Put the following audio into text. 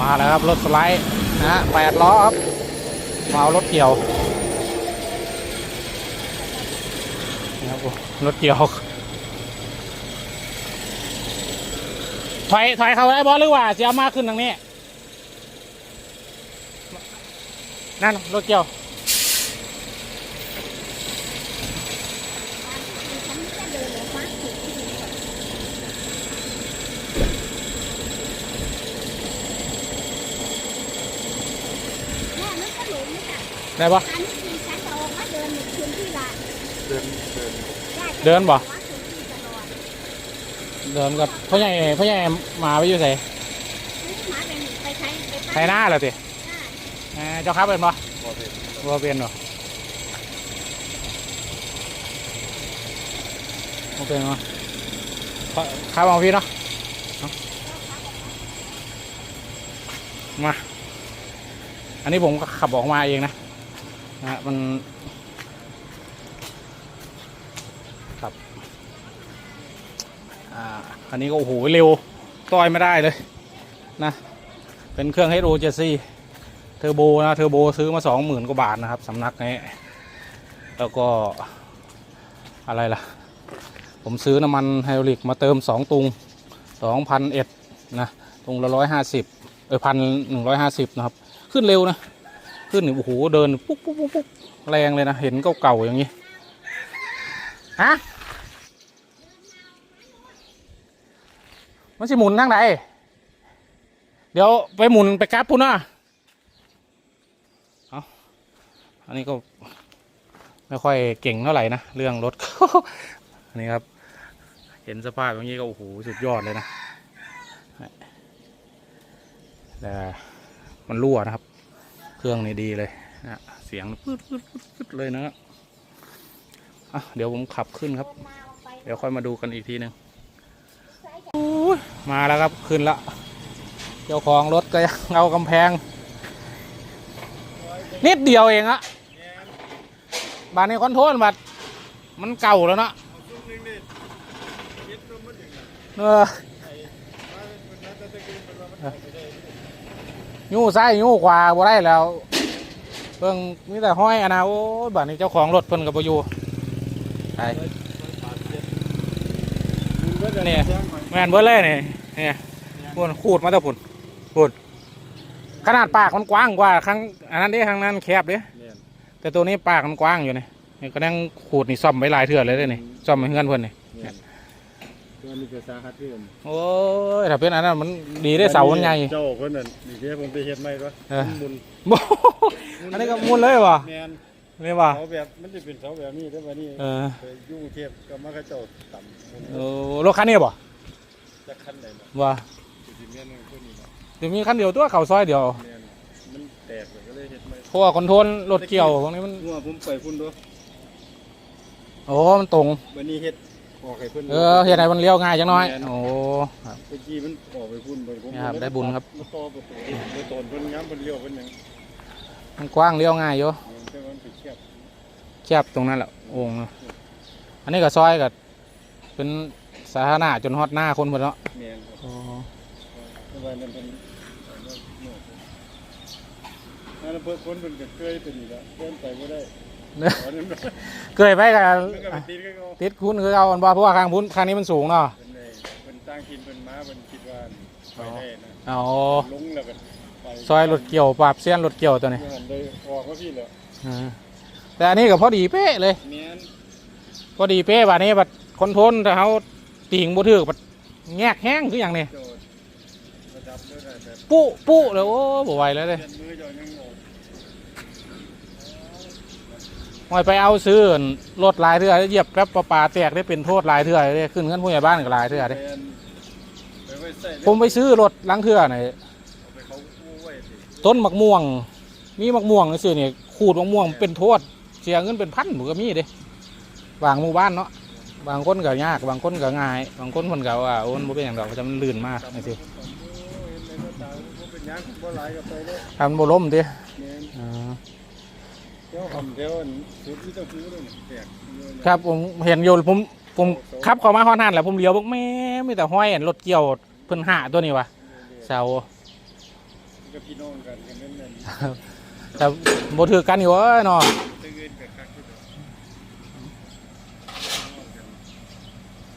มาแล้วครับ รถสไลด์นะฮะแปดล้อครับมาเอารถเกี่ยวนี่ครับผมรถเกี่ยวถอยถอยเข้าได้บอสหรือว่าเสียมากขึ้นทางนี้ นั่นรถเกี่ยว แม่มันก็หลงนี่ค่ะ ได้ปะอันนี้คือฉันจะออกมาเดินหนึ่งคืนที่ละเดินเดินย่าจะเดินบ่ออกมาคืนที่ตลอดเดินกับพ่อใหญ่พ่อใหญ่หมาไปอยู่ใส่นี่หมาเป็นไปใช้ไปไทยหน้าเหรอติหน้าเอ้ยเจ้าครับเป็นปะพอเป็นว่าเป็นเหรอโอเคเนาะครับเอาพี่เนาะเอามา อันนี้ผมก็ขับออกมาเองนะ นะฮะมันครับอ่าอันนี้ก็โอ้โหเร็วต่อยไม่ได้เลยนะ เป็นเครื่อง HO 7 c เทอร์โบนะเทอร์โบซื้อมาสองหมื่นกว่าบาทนะครับสำนักนี้แล้วก็อะไรล่ะ ผมซื้อน้ำมันไฮดรอลิกมาเติมสองตุงสองพันเอ็ดนะตุงละร้อยห้าสิบเออพันหนึ่งร้อยห้าสิบนะครับ ขึ้นเร็วนะ ขึ้นโอ้โหเดินปุ๊บปุ๊บปุ๊บปุ๊บแรงเลยนะ เห็นเก่าๆอย่างนี้ฮะมันสิหมุนทางไหนเดี๋ยวไปหมุนไปกราฟพุ่นนะอันนี้ก็ไม่ค่อยเก่งเท่าไหร่นะ เรื่องรถอันนี้ครับ เห็นสภาพอย่างนี้ก็โอ้โหสุดยอดเลยนะแต่มันรั่วนะครับ ครื่องนี่ดีเลยนะเสียงปื๊ดปื๊ดปื๊ดปื๊ดเลยนะอะเดี๋ยวผมขับขึ้นครับ เดี๋ยวค่อยมาดูกันอีกทีหนึ่งมาแล้วครับขึ้นละเจ้าของรถก็ยังเอากำแพง นิดเดียวเองอะบานนี้คอนโทรลบัดมันเก่าแล้วเนาะเออ ยูซ้ายยูขวาบ่ได้แล้วเพิ่งมีแต่ห้อยอะนะโอ้ยบัดนี้เจ้าของรถเพิ่นกับปอยู่ไปเนี่ยแม่นเบิดเลยนี่เนี่ยพุ่นขูดมาแต่พุ่นพุ่นขนาดปากมันกว้างกว่าครั้งอันนั้นเด้ครั้งนั้นแคบเด้เนี่ยแต่ตัวนี้ปากมันกว้างอยู่นี่นี่ก็นั่งขูดนี่ซ่อมไว้หลายเถื่อเลยเด้นี่ซ่อมไว้เฮือนเพิ่นนี่เนี่ย ตัวนี้จะสาหัสเรื่องโอ้ยถ้าเป็นอันนั้นมันดีได้เสามันใหญ่เจ้าคนนั้นนี่เดี๋ยวผมไปเฮ็ดไม่ก็เออมุนโอ้อันนี้ก็มุนเลยวะแมนนี่วะเสาแบบมันจะเป็นเสาแบบนี้ได้ป่ะนี่เออไปยุ่งเทียบกับมากระเจ้าต่ำมุนโอ้รถคันนี้บ่จะขั้นไหนเนาะว่าสิแม่นมันคนนี้เนาะเดี๋ยวมีคันเดียวตัวเขาซอยเดียวแม่นมันแตกเลยก็เลยเฮ็ดไม่เพราะว่าคอนโทรลรถเกี่ยวพวกนี้มันงัวผมไปพุ่นด้วยโอ้มันตรงวันนี้เฮ็ด ออกให้เพิ่นเออเฮ็ดให้มันเลี้ยวง่ายจังน้อย โอ้ครับ เมื่อกี้มันออกไปพุ่นไปผมเนี่ยครับได้บุญครับมาต่อประตูไปตนเพิ่นย้ำเพิ่นเลี้ยวเพิ่นหยังมันกว้างเลี้ยวง่ายอยู่แต่ว่ามันไปเทียบแคบตรงนั้นแหละโอ่งเนาะอันนี้ก็ซอยกับเป็นสาธารณะจนฮอดหน้าคนหมดแล้วแม่นครับอ๋อแต่ว่านั่นเป็นนั่นเพิ่นคนเพิ่นก็เคยเป็นนี่ละเดินไปบ่ได้ เนี่ยตอนนั้นมันเคยไปกับก็ไปตีนก็เขาติดคุณคือเอาอันบ่เพราะว่าข้างพุ้นข้างนี้มันสูงเนาะเพิ่นได้เพิ่นตั้งกินเพิ่นมาเพิ่นคิดว่าไปได้นะอ๋อลงแล้วก็ไปซอยรถเกี่ยวปราบเสี้ยนรถเกี่ยวตัวนี้เพิ่นได้ออกมาพี่แล้วอ่าแต่อันนี้ก็พอดีเป๊ะเลยแม่นพอดีเป๊ะบัดนี้บัดคอนโทรลถ้าเขาติ่งบ่ถือบัดแงกแห้งคืออย่างนี้โจทย์ระดับเด้อได้แบบปุ๊ปุ๊เลยโอ้บ่ไหวแล้วเลย เปลี่ยนมือเจ้ายังออก หอยไปเอาซื้อรถหลายเทื่อเหยียบแป๊บประปาแตกได้เป็นโทษหลายเทื่อเลยขึ้นเงินผู้ใหญ่บ้านก็หลายเทื่อเด้แม่นไปไว้ใส่เลยผมไปซื้อรถหลังเทื่อนี่เอาไปเขาอู้ไว้สิต้นมักม่วง มีมักม่วงซื้อนี่ขูดมักม่วงเป็นโทษเสียเงินเป็นพันผมก็มีเด้บางหมู่บ้านเนาะบางคนก็ยาก บางคนก็ง่าย บางคนคนก็ว่าโอ้มันบ่เป็นอย่างดอกจะมันลื่นมากนี่สิเห็นในรถตาบ่เป็นหยังบ่หลายก็ไปเลยทำบ่ล้มดิแม่นอ่าเดี๋ยวหอมเดี๋ยวอันสุดที่ต้องซื้อเลยแตกเงินครับผมเห็นอยู่ผมผมขับเข้ามาฮอนหันแหล้วผมเลี้ยวบอกแม่มีแต่ห้อยอันรถเกี่ยวเพิ่นหาตัวนี้วะเสากับพี่น้องกันกันนั่นนั่นแต่บ่ถือกันอยู่เอ้ยเนาะเ